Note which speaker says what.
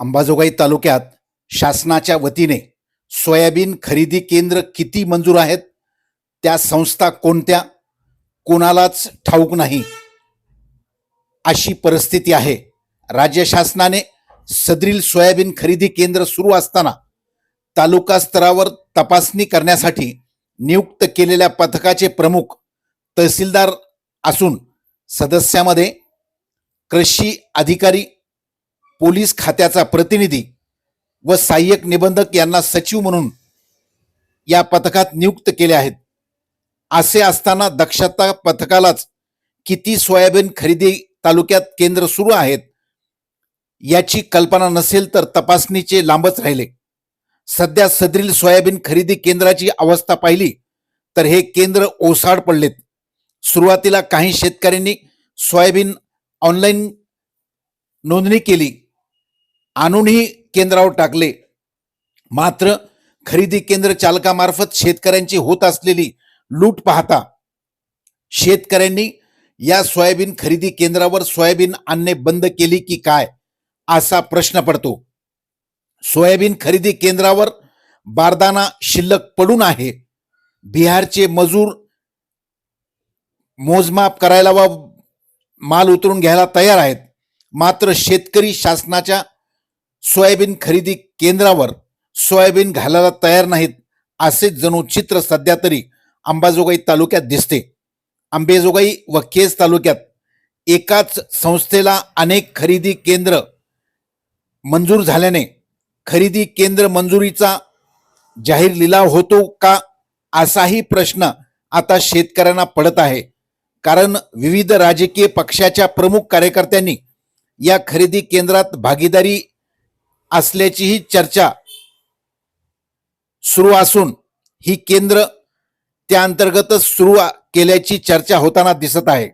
Speaker 1: अंबाजोगाई तालुक्यात शासनाच्या वतीने सोयाबीन खरेदी केंद्र किती मंजूर आहेत? त्या संस्था कोणत्या? कोणालाच ठाऊक नाही. अशी परिस्थिती आहे. राज्य शासनाने सदरील सोयाबीन खरेदी केंद्र सुरू असताना तालुका स्तरावर तपासणी करण्यासाठी नियुक्त केलेल्या पथकाचे प्रमुख तहसीलदार असून सदस्यामध्ये कृषी अधिकारी पोलीस खात्याचा प्रतिनिधी व सहाय्यक निबंधक यांना सचिव म्हणून या पथकात नियुक्त केले आहेत. असे असताना दक्षता पथकालाच किती सोयाबीन खरेदी तालुक्यात केंद्र सुरू आहेत याची कल्पना नसेल तर तपासणीचे लांबच राहिले. सध्या सदरील सोयाबीन खरेदी केंद्राची अवस्था पाहिली तर हे केंद्र ओसाड पडलेत. सुरुवातीला काही शेतकऱ्यांनी सोयाबीन ऑनलाईन नोंदणी केली. आणूनही केंद्रावर टाकले. मात्र खरेदी केंद्र चालकामार्फत शेतकऱ्यांची होत असलेली लूट पाहता शेतकऱ्यांनी या सोयाबीन खरेदी केंद्रावर सोयाबीन आणणे बंद केली की काय असा प्रश्न पडतो. सोयाबीन खरेदी केंद्रावर बारदाना शिल्लक पडून आहे. बिहारचे मजूर मोजमाप करायला व माल उतरून घ्यायला तयार आहेत. मात्र शेतकरी शासनाच्या सोयाबीन खरेदी केंद्रावर सोयाबीन घालायला तयार नाहीत असे जणू चित्र सध्या तरी अंबाजोगाई तालुक्यात दिसते. अंबेजोगाई व केज तालुक्यात एकाच संस्थेला अनेक खरेदी केंद्र मंजूर झाल्याने खरेदी केंद्र मंजुरीचा जाहीर लिलाव होतो का असाही प्रश्न आता शेतकऱ्यांना पडत आहे. कारण विविध राजकीय पक्षाच्या प्रमुख कार्यकर्त्यांनी या खरेदी केंद्रात भागीदारी असल्याचीही चर्चा सुरू असून ही केंद्र त्या अंतर्गतच सुरू केल्याची चर्चा होताना दिसत आहे.